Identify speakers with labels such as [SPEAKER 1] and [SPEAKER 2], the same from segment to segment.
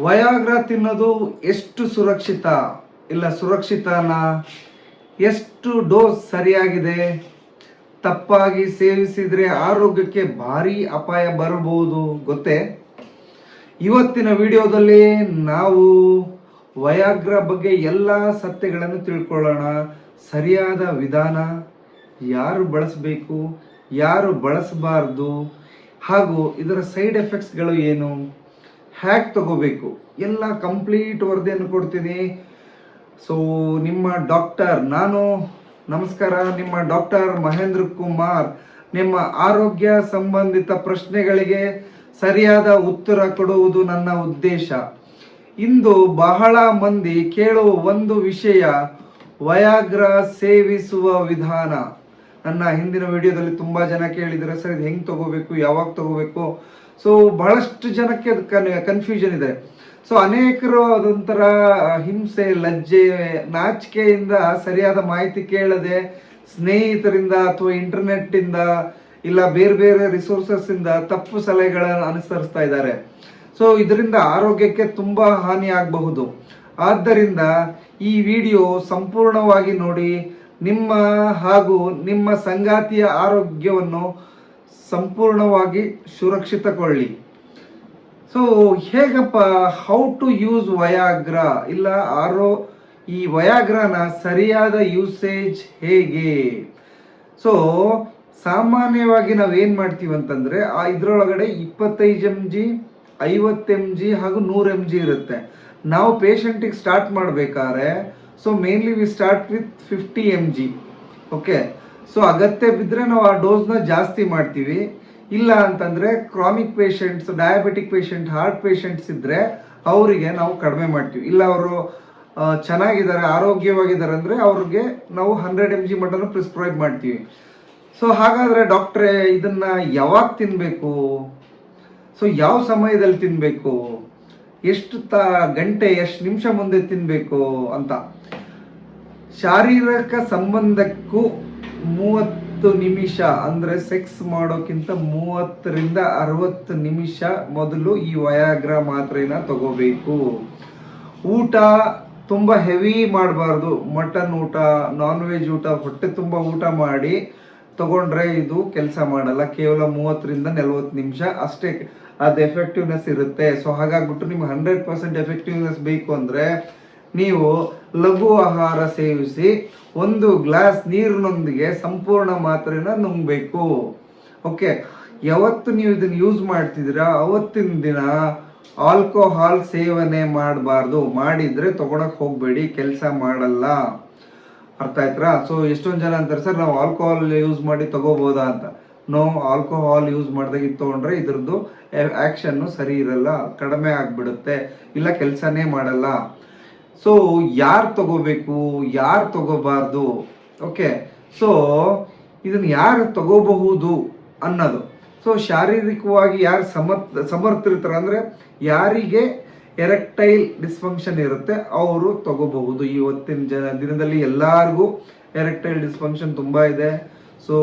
[SPEAKER 1] ವಯಾಗ್ರ ತಿನ್ನೋದು ಎಷ್ಟು ಸುರಕ್ಷಿತ? ಇಲ್ಲ ಸುರಕ್ಷಿತನಾ? ಎಷ್ಟು ಡೋಸ್ ಸರಿಯಾಗಿದೆ? ತಪ್ಪಾಗಿ ಸೇವಿಸಿದರೆ ಆರೋಗ್ಯಕ್ಕೆ ಭಾರಿ ಅಪಾಯ ಬರಬಹುದು, ಗೊತ್ತೇ? ಇವತ್ತಿನ ವಿಡಿಯೋದಲ್ಲಿ ನಾವು ವಯಾಗ್ರ ಬಗ್ಗೆ ಎಲ್ಲ ಸತ್ಯಗಳನ್ನು ತಿಳ್ಕೊಳ್ಳೋಣ. ಸರಿಯಾದ ವಿಧಾನ, ಯಾರು ಬಳಸಬೇಕು, ಯಾರು ಬಳಸಬಾರ್ದು, ಹಾಗೂ ಇದರ ಸೈಡ್ ಎಫೆಕ್ಟ್ಸ್ಗಳು ಏನು? ಹ್ಯಾಕ್ ತಗೋಬೇಕು. ಎಲ್ಲ ಕಂಪ್ಲೀಟ್ ವರದಿಯನ್ನು ಕೊಡ್ತೀನಿ. ಸೊ ನಿಮ್ಮ ಡಾಕ್ಟರ್ ನಾನು, ನಮಸ್ಕಾರ, ನಿಮ್ಮ ಡಾಕ್ಟರ್ ಮಹೇಂದ್ರ ಕುಮಾರ್, ನಿಮ್ಮ ಆರೋಗ್ಯ ಸಂಬಂಧಿತ ಪ್ರಶ್ನೆಗಳಿಗೆ ಸರಿಯಾದ ಉತ್ತರ ಕೊಡುವುದು ನನ್ನ ಉದ್ದೇಶ. ಇಂದು ಬಹಳ ಮಂದಿ ಕೇಳುವ ಒಂದು ವಿಷಯ ವಯಾಗ್ರ ಸೇವಿಸುವ ವಿಧಾನ. ನನ್ನ ಹಿಂದಿನ ವಿಡಿಯೋದಲ್ಲಿ ತುಂಬ ಜನ ಕೇಳಿದರೆ, ಸರ್, ಇದು ಹೆಂಗೆ ತಗೋಬೇಕು, ಯಾವಾಗ ತಗೋಬೇಕು? ಸೊ ಬಹಳಷ್ಟು ಜನಕ್ಕೆ ಅದು ಕನ್ಫ್ಯೂಷನ್ ಇದೆ. ಸೊ ಅನೇಕರು ಅದೊಂಥರ ಹಿಂಸೆ, ಲಜ್ಜೆ, ನಾಚಿಕೆಯಿಂದ ಸರಿಯಾದ ಮಾಹಿತಿ ಕೇಳದೆ, ಸ್ನೇಹಿತರಿಂದ ಅಥವಾ ಇಂಟರ್ನೆಟ್ ಇಂದ ಇಲ್ಲ ಬೇರೆ ಬೇರೆ ರಿಸೋರ್ಸಸ್ ಇಂದ ತಪ್ಪು ಸಲಹೆಗಳನ್ನು ಅನುಸರಿಸ್ತಾ ಇದ್ದಾರೆ. ಸೊ ಇದರಿಂದ ಆರೋಗ್ಯಕ್ಕೆ ತುಂಬಾ ಹಾನಿ ಆಗಬಹುದು. ಆದ್ದರಿಂದ ಈ ವಿಡಿಯೋ ಸಂಪೂರ್ಣವಾಗಿ ನೋಡಿ ನಿಮ್ಮ ಹಾಗೂ ನಿಮ್ಮ ಸಂಗಾತಿಯ ಆರೋಗ್ಯವನ್ನು ಸಂಪೂರ್ಣವಾಗಿ ಸುರಕ್ಷಿತಗೊಳ್ಳಿ. ಸೊ ಹೇಗಪ್ಪ ಹೌ ಟು ಯೂಸ್ ವಯಾಗ್ರ ಇಲ್ಲ, ಆರೋ, ಈ ವಯಾಗ್ರನ ಸರಿಯಾದ ಯೂಸೇಜ್ ಹೇಗೆ? ಸೊ ಸಾಮಾನ್ಯವಾಗಿ ನಾವೇನು ಮಾಡ್ತೀವಿ ಅಂತಂದ್ರೆ, ಆ ಇದರೊಳಗಡೆ ಇಪ್ಪತ್ತೈದು ಎಂ ಜಿ ಐವತ್ತು ಎಂ ಜಿ ಹಾಗೂ ನೂರು ಎಂ ಜಿ ಇರುತ್ತೆ. ನಾವು ಪೇಷಂಟಿಗೆ ಸ್ಟಾರ್ಟ್ ಮಾಡ್ಬೇಕಾದ್ರೆ so mainly we start with fifty M G okay so ಅಗತ್ಯ ಬಿದ್ದರೆ ನಾವು ಆ ಡೋಸ್ನ ಜಾಸ್ತಿ ಮಾಡ್ತೀವಿ ಇಲ್ಲ ಅಂತಂದರೆ chronic patients diabetic patient heart patients ಇದ್ದರೆ ಅವರಿಗೆ ನಾವು ಕಡಿಮೆ ಮಾಡ್ತೀವಿ ಇಲ್ಲ ಅವರು ಚೆನ್ನಾಗಿದ್ದಾರೆ ಆರೋಗ್ಯವಾಗಿದ್ದಾರೆ ಅಂದರೆ ಅವ್ರಿಗೆ ನಾವು ಹಂಡ್ರೆಡ್ ಎಂ ಜಿ ಮಟನ್ನು ಪ್ರಿಸ್ಕ್ರೈಬ್ ಮಾಡ್ತೀವಿ ಸೊ ಹಾಗಾದರೆ ಡಾಕ್ಟ್ರೇ ಇದನ್ನು ಯಾವಾಗ ತಿನ್ನಬೇಕು ಸೊ ಯಾವ ಸಮಯದಲ್ಲಿ ತಿನ್ಬೇಕು ಎಷ್ಟು ತ ಗಂಟೆ, ಎಷ್ಟು ನಿಮಿಷ ಮುಂದೆ ತಿನ್ಬೇಕು ಅಂತ. ಶಾರೀರಿಕ ಸಂಬಂಧಕ್ಕೂ ಮೂವತ್ತು ನಿಮಿಷ, ಅಂದ್ರೆ ಸೆಕ್ಸ್ ಮಾಡೋಕ್ಕಿಂತ ಮೂವತ್ತರಿಂದ ಅರವತ್ತು ನಿಮಿಷ ಮೊದಲು ಈ ವಯಾಗ್ರ ಮಾತ್ರೆನ ತಗೋಬೇಕು. ಊಟ ತುಂಬಾ ಹೆವಿ ಮಾಡಬಾರ್ದು. ಮಟನ್ ಊಟ ನಾನ್ ವೆಜ್ ಊಟ, ಹೊಟ್ಟೆ ತುಂಬಾ ಊಟ ಮಾಡಿ. ತಗೊಂಡ್ರೆ ಇದು ಕೆಲಸ ಮಾಡಲ್ಲ. ಕೇವಲ ಮೂವತ್ತರಿಂದ ನಲವತ್ತು ನಿಮಿಷ ಅಷ್ಟೇ ಅದು ಎಫೆಕ್ಟಿವ್ನೆಸ್ ಇರುತ್ತೆ. ಸೊ ಹಾಗಾಗ್ಬಿಟ್ಟು ನಿಮ್ಗೆ ಹಂಡ್ರೆಡ್ ಪರ್ಸೆಂಟ್ ಎಫೆಕ್ಟಿವ್ನೆಸ್ ಬೇಕು ಅಂದ್ರೆ ನೀವು ಲಘು ಆಹಾರ ಸೇವಿಸಿ ಒಂದು ಗ್ಲಾಸ್ ನೀರಿನೊಂದಿಗೆ ಸಂಪೂರ್ಣ ಮಾತ್ರೆನ ನುಂಗ್ಬೇಕು. ಓಕೆ ಯಾವತ್ತು ನೀವು ಇದನ್ನ ಯೂಸ್ ಮಾಡ್ತಿದ್ದೀರಾ? ಅವತ್ತಿನ ದಿನ ಆಲ್ಕೋಹಾಲ್ ಸೇವನೆ ಮಾಡಬಾರ್ದು. ಮಾಡಿದ್ರೆ ತಗೊಳಕ್ ಹೋಗ್ಬೇಡಿ. ಕೆಲಸ ಮಾಡಲ್ಲ. ಅರ್ಥ ಆಯ್ತಾ ಸೊ ಎಷ್ಟೊಂದು ಜನ ಅಂತಾರೆ, ಸರ್, ನಾವು ಆಲ್ಕೋಹಾಲ್ ಯೂಸ್ ಮಾಡಿ ತಗೋಬೋದಾ ಅಂತ. ನೋ ಆಲ್ಕೋಹಾಲ್ ಯೂಸ್ ಮಾಡಿದಾಗ ಇದು ತಗೊಂಡ್ರೆ ಇದ್ರದ್ದು ಆಕ್ಷನ್ ಸರಿ ಇರಲ್ಲ, ಕಡಿಮೆ ಆಗಿಬಿಡುತ್ತೆ, ಇಲ್ಲ ಕೆಲಸನೇ ಮಾಡಲ್ಲ. ಸೊ ಯಾರು ತಗೋಬೇಕು? ಯಾರು ತಗೋಬಾರ್ದು? ಓಕೆ ಸೊ ಇದನ್ನು ಯಾರು ತಗೋಬಹುದು ಅನ್ನೋದು. ಸೊ ಶಾರೀರಿಕವಾಗಿ ಯಾರು ಸಮರ್ಥ, ಸಮರ್ಥರಿರ್ತಾರೆ ಅಂದ್ರೆ ಯಾರಿಗೆ ಎರೆಕ್ಟೈಲ್ ಡಿಸ್ಫಂಕ್ಷನ್ ಇರುತ್ತೆ, ಅವರು ತಗೋಬಹುದು. ಇವತ್ತಿನ ಜನ ದಿನದಲ್ಲಿ ಎಲ್ಲಾರ್ಗೂ ಎರೆಕ್ಟೈಲ್ ಡಿಸ್ಫಂಕ್ಷನ್ ತುಂಬಾ ಇದೆ. ಸೊ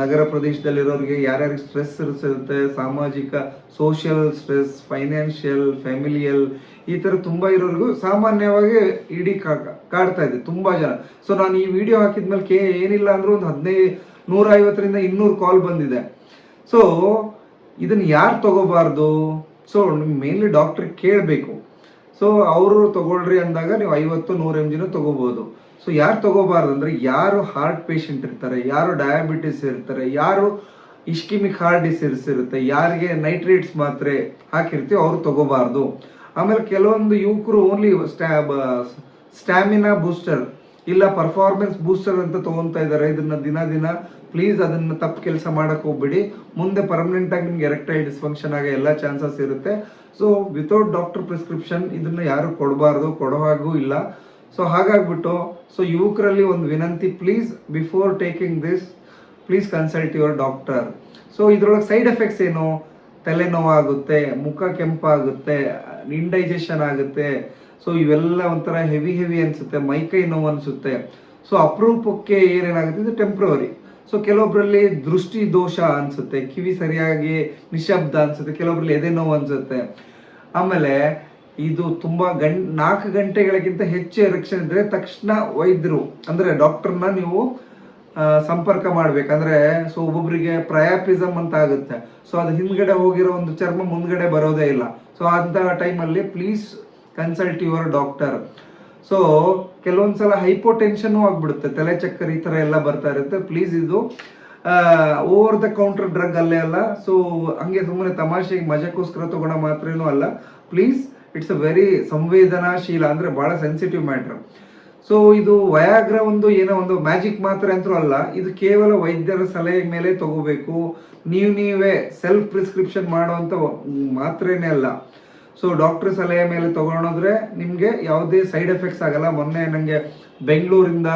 [SPEAKER 1] ನಗರ ಪ್ರದೇಶದಲ್ಲಿರೋರಿಗೆ ಯಾರ್ಯಾರಿಗೆ ಸ್ಟ್ರೆಸ್ ಇರುತ್ತೆ, ಸಾಮಾಜಿಕ, ಸೋಷಿಯಲ್ ಸ್ಟ್ರೆಸ್, ಫೈನಾನ್ಷಿಯಲ್, ಫ್ಯಾಮಿಲಿಯಲ್, ಈ ತರ ತುಂಬಾ ಇರೋರಿಗೂ ಸಾಮಾನ್ಯವಾಗಿ ಇಡೀ ಕಾಡ್ತಾ ಇದೆ, ತುಂಬಾ ಜನ. ಸೊ ನಾನು ಈ ವಿಡಿಯೋ ಹಾಕಿದ್ಮೇಲೆ ಕೇ, ಏನಿಲ್ಲ ಅಂದ್ರೂ ಒಂದು ಹದಿನೈದು ನೂರ ಐವತ್ತರಿಂದ ಇನ್ನೂರು ಕಾಲ್ ಬಂದಿದೆ. ಸೊ ಇದನ್ನ ಯಾರು ತಗೋಬಾರ್ದು? ಸೊ ಮೇನ್ಲಿ ಡಾಕ್ಟರ್ ಕೇಳಬೇಕು. ಸೊ ಅವರು ತಗೊಳ್ರಿ ಅಂದಾಗ ನೀವು ಐವತ್ತು, ನೂರು ಎಂ ಜಿನೂ ತಗೋಬಹುದು ಸೊ ಯಾರು ತಗೋಬಾರ್ದು ಅಂದ್ರೆ ಯಾರು ಹಾರ್ಟ್ ಪೇಷಂಟ್ ಇರ್ತಾರೆ, ಯಾರು ಡಯಾಬಿಟಿಸ್ ಇರ್ತಾರೆ, ಯಾರು ಇಸ್ಕಿಮಿಕ್ ಹಾರ್ಟ್ ಡಿಸೀಸ್ ಇರುತ್ತೆ, ಯಾರಿಗೆ ನೈಟ್ರೇಟ್ಸ್ ಮಾತ್ರೆ ಹಾಕಿರ್ತೀವಿ ಅವ್ರು ತಗೋಬಾರ್ದು. ಆಮೇಲೆ ಕೆಲವೊಂದು ಯುವಕರು ಓನ್ಲಿ ಸ್ಟ್ಯಾಮಿನಾ ಬೂಸ್ಟರ್ ಇಲ್ಲ ಪರ್ಫಾರ್ಮೆನ್ಸ್ ಬೂಸ್ಟರ್ ಅಂತ ತಗೊಂತಾ ಇದ್ದಾರೆ. ಇದನ್ನ ದಿನ ದಿನ ಪ್ಲೀಸ್ ಅದನ್ನ ತಪ್ಪು ಕೆಲಸ ಮಾಡಕ್ ಹೋಗ್ಬೇಡಿ. ಮುಂದೆ ಪರ್ಮನೆಂಟ್ ಆಗಿ ನಿಮ್ಗೆ ಎರೆಕ್ಟೈಲ್ ಡಿಸ್ಫಂಕ್ಷನ್ ಆಗ ಎಲ್ಲ ಚಾನ್ಸಸ್ ಇರುತ್ತೆ. ಸೊ ವಿತೌಟ್ ಡಾಕ್ಟರ್ ಪ್ರಿಸ್ಕ್ರಿಪ್ಷನ್ ಇದನ್ನ ಯಾರು ಕೊಡಬಾರ್ದು, ಕೊಡೋ ಹಾಗೂ ಇಲ್ಲ. ಸೊ ಹಾಗಾಗ್ಬಿಟ್ಟು ಸೊ ಯುವಕರಲ್ಲಿ ಒಂದು ವಿನಂತಿ please before taking this please consult your doctor so ಇದ್ರೊಳಗೆ ಸೈಡ್ ಎಫೆಕ್ಟ್ಸ್ ಏನು? ತಲೆನೋವಾಗುತ್ತೆ, ಮುಖ ಕೆಂಪಾಗುತ್ತೆ ಇಂಡೈಜೆಷನ್ ಆಗುತ್ತೆ. ಸೊ ಇವೆಲ್ಲ ಒಂಥರ ಹೆವಿ ಹೆವಿ ಅನ್ಸುತ್ತೆ ಮೈಕೈ ನೋವು ಅನ್ಸುತ್ತೆ. ಸೊ ಅಪರೂಪಕ್ಕೆ ಏನೇನಾಗುತ್ತೆ? ಇದು ಟೆಂಪ್ರವರಿ ಸೊ ಕೆಲವೊಬ್ಬರಲ್ಲಿ ದೃಷ್ಟಿ ದೋಷ ಅನ್ಸುತ್ತೆ, ಕಿವಿ ಸರಿಯಾಗಿ ನಿಶಬ್ದ ಅನ್ಸುತ್ತೆ ಕೆಲವೊಬ್ಬರಲ್ಲಿ ಎದೆ ನೋವು ಅನ್ಸುತ್ತೆ. ಆಮೇಲೆ ಇದು ತುಂಬಾ ಗಂ, ನಾಲ್ಕು ಗಂಟೆಗಳಿಗಿಂತ ಹೆಚ್ಚು ಎರೆಕ್ಷನ್ ಇದ್ದರೆ ತಕ್ಷಣ ವೈದ್ಯರು ಅಂದ್ರೆ ಡಾಕ್ಟರ್ನ ನೀವು ಸಂಪರ್ಕ ಮಾಡ್ಬೇಕಂದ್ರೆ ಸೊ ಒಬ್ಬೊಬ್ಬರಿಗೆ ಪ್ರಯಾಪಿಸಮ್ ಅಂತ ಆಗುತ್ತೆ ಸೊ ಅದು ಹಿಂದ್ಗಡೆ ಹೋಗಿರೋ ಒಂದು ಚರ್ಮ ಮುಂದ್ಗಡೆ ಬರೋದೇ ಇಲ್ಲ. ಸೊ ಅಂತ ಟೈಮಲ್ಲಿ please consult your doctor so ಕೆಲವೊಂದ್ಸಲ ಹೈಪೋಟೆನ್ಷನ್ ಆಗ್ಬಿಡುತ್ತೆ. ತಲೆ ಚಕ್ಕರ್ ಈ ತರ ಎಲ್ಲ ಬರ್ತಾ ಇರುತ್ತೆ. ಪ್ಲೀಸ್ ಇದು ಓವರ್ ದ ಕೌಂಟರ್ ಡ್ರಗ್ ಅಲ್ಲೇ ಅಲ್ಲ. ಸೊ ಹಂಗೆ ಸುಮ್ಮನೆ ತಮಾಷೆಗೆ ಮಜಕ್ಕೋಸ್ಕರ ತಗೊಳ್ಳೋ ಮಾತ್ರೇನೂ ಅಲ್ಲ. ಪ್ಲೀಸ್ ಇಟ್ಸ್ ಅ ವೆರಿ ಸಂವೇದನಾಶೀಲ ಅಂದ್ರೆ ಬಹಳ ಸೆನ್ಸಿಟಿವ್ ಮ್ಯಾಟರ್ ಸೊ ಇದು ವಯಾಗ್ರ ಒಂದು ಏನೋ ಒಂದು ಮ್ಯಾಜಿಕ್ ಮಾತ್ರೆ ಅಂತೂ ಅಲ್ಲ. ಇದು ಕೇವಲ ವೈದ್ಯರ ಸಲಹೆ ಮೇಲೆ ತಗೋಬೇಕು. ನೀವು ನೀವೇ ಸೆಲ್ಫ್ ಪ್ರಿಸ್ಕ್ರಿಪ್ಷನ್ ಮಾಡುವಂತ ಮಾತ್ರನೇ ಅಲ್ಲ. ಸೊ ಡಾಕ್ಟರ್ ಸಲಹೆ ಮೇಲೆ ತಗೊಳೋದ್ರೆ ನಿಮಗೆ ಯಾವುದೇ ಸೈಡ್ ಎಫೆಕ್ಟ್ಸ್ ಆಗಲ್ಲ. ಮೊನ್ನೆ ನನಗೆ ಬೆಂಗಳೂರಿಂದ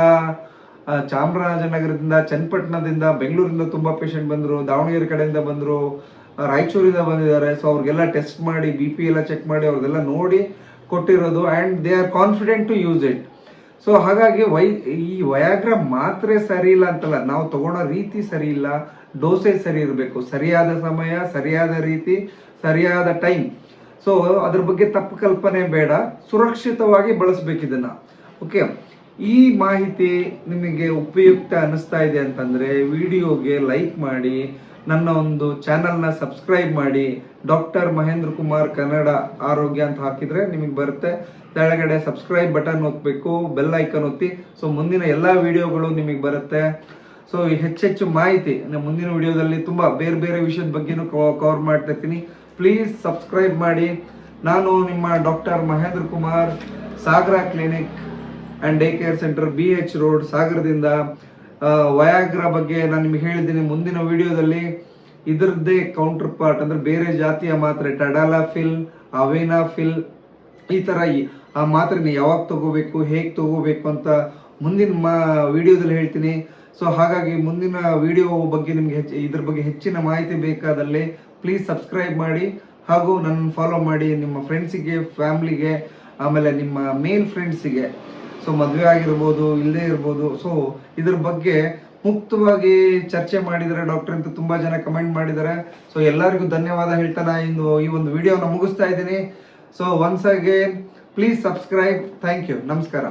[SPEAKER 1] ಚಾಮರಾಜನಗರದಿಂದ, ಚನ್ನಪಟ್ಟಣದಿಂದ, ಬೆಂಗಳೂರಿಂದ ತುಂಬಾ ಪೇಷಂಟ್ ಬಂದ್ರು, ದಾವಣಗೆರೆ ಕಡೆಯಿಂದ ಬಂದ್ರು, ರಾಯಚೂರಿಂದ ಬಂದಿದ್ದಾರೆ. ಸೊ ಅವ್ರಿಗೆಲ್ಲ ಟೆಸ್ಟ್ ಮಾಡಿ ಬಿ ಪಿ ಎಲ್ಲ ಚೆಕ್ ಮಾಡಿ ಅವ್ರದೆಲ್ಲ ನೋಡಿ ಕೊಟ್ಟಿರೋದು and they are confident to use it so ಹಾಗಾಗಿ ವೈ, ಈ ವಯಾಗ್ರ ಮಾತ್ರೆ ಸರಿ ಇಲ್ಲ ಅಂತಲ್ಲ, ನಾವು ತಗೊಳ್ಳೋ ರೀತಿ ಸರಿ ಇಲ್ಲ ಡೋಸೇಜ್ ಸರಿ ಇರಬೇಕು. ಸರಿಯಾದ ಸಮಯ, ಸರಿಯಾದ ರೀತಿ, ಸರಿಯಾದ ಟೈಮ್ ಸೊ ಅದ್ರ ಬಗ್ಗೆ ತಪ್ಪು ಕಲ್ಪನೆ ಬೇಡ. ಸುರಕ್ಷಿತವಾಗಿ ಬಳಸ್ಬೇಕು ಇದನ್ನ. ಓಕೆ ಈ ಮಾಹಿತಿ ನಿಮಗೆ ಉಪಯುಕ್ತ ಅನಿಸ್ತಾ ಇದೆ ಅಂತಂದ್ರೆ ವಿಡಿಯೋಗೆ ಲೈಕ್ ಮಾಡಿ ನನ್ನ ಒಂದು ಚಾನಲ್ನ ಸಬ್ಸ್ಕ್ರೈಬ್ ಮಾಡಿ ಡಾಕ್ಟರ್ ಮಹೇಂದ್ರ ಕುಮಾರ್ ಕನ್ನಡ ಆರೋಗ್ಯ ಅಂತ ಹಾಕಿದ್ರೆ ನಿಮಗೆ ಬರುತ್ತೆ. ಕೆಳಗಡೆ ಸಬ್ಸ್ಕ್ರೈಬ್ ಬಟನ್ ಒತ್ತಬೇಕು ಬೆಲ್ ಐಕನ್ ಒತ್ತಿ. ಸೊ ಮುಂದಿನ ಎಲ್ಲ ವಿಡಿಯೋಗಳು ನಿಮಗೆ ಬರುತ್ತೆ. ಸೊ ಹೆಚ್ಚೆಚ್ಚು ಮಾಹಿತಿ ನಮ್ಮ ಮುಂದಿನ ವಿಡಿಯೋದಲ್ಲಿ ತುಂಬ ಬೇರೆ ಬೇರೆ ವಿಷಯದ ಬಗ್ಗೆನೂ ಕವರ್ ಮಾಡ್ತಿರ್ತೀನಿ ಪ್ಲೀಸ್ ಸಬ್ಸ್ಕ್ರೈಬ್ ಮಾಡಿ. ನಾನು ನಿಮ್ಮ doctor Mahendra Kumar Sagara clinic and day care centre B H road ಸಾಗರದಿಂದ. ವಯಾಗ್ರ ಬಗ್ಗೆ ನಾನು ನಿಮ್ಗೆ ಹೇಳಿದ್ದೀನಿ. ಮುಂದಿನ ವಿಡಿಯೋದಲ್ಲಿ ಇದರದ್ದೇ ಕೌಂಟರ್ ಪಾರ್ಟ್ ಅಂದ್ರೆ ಬೇರೆ ಜಾತಿಯ ಮಾತ್ರೆ ಟಡಾಲಾಫಿಲ್ ಅವೇನಾಫಿಲ್ ಈ ತರ ಆ ಮಾತ್ರೆನ ಯಾವಾಗ ತಗೋಬೇಕು, ಹೇಗೆ ತಗೋಬೇಕು ಅಂತ ಮುಂದಿನ ಮಾ, ವಿಡಿಯೋದಲ್ಲಿ ಹೇಳ್ತೀನಿ. ಸೊ ಹಾಗಾಗಿ ಮುಂದಿನ ವಿಡಿಯೋ ಬಗ್ಗೆ ನಿಮ್ಗೆ ಹೆಚ್ಚು, ಇದ್ರ ಬಗ್ಗೆ ಹೆಚ್ಚಿನ ಮಾಹಿತಿ ಬೇಕಾದಲ್ಲಿ ಪ್ಲೀಸ್ ಸಬ್ಸ್ಕ್ರೈಬ್ ಮಾಡಿ. ಹಾಗೂ ನನ್ನ ಫಾಲೋ ಮಾಡಿ ನಿಮ್ಮ ಫ್ರೆಂಡ್ಸಿಗೆ ಫ್ಯಾಮ್ಲಿಗೆ ಆಮೇಲೆ ನಿಮ್ಮ ಮೇಲ್ ಫ್ರೆಂಡ್ಸಿಗೆ ಸೊ ಮದುವೆ ಆಗಿರ್ಬೋದು ಇಲ್ಲದೆ ಇರ್ಬೋದು. ಸೊ ಇದ್ರ ಬಗ್ಗೆ ಮುಕ್ತವಾಗಿ ಚರ್ಚೆ ಮಾಡಿದರೆ ಡಾಕ್ಟರ್ ಅಂತ ತುಂಬಾ ಜನ ಕಮೆಂಟ್ ಮಾಡಿದ್ದಾರೆ ಸೊ ಎಲ್ಲರಿಗೂ ಧನ್ಯವಾದ ಹೇಳ್ತಾ ನಾ ಇಂದು ಈ ಒಂದು ವಿಡಿಯೋನ ಮುಗಿಸ್ತಾ ಇದ್ದೀನಿ. So once again please subscribe thank you ನಮಸ್ಕಾರ.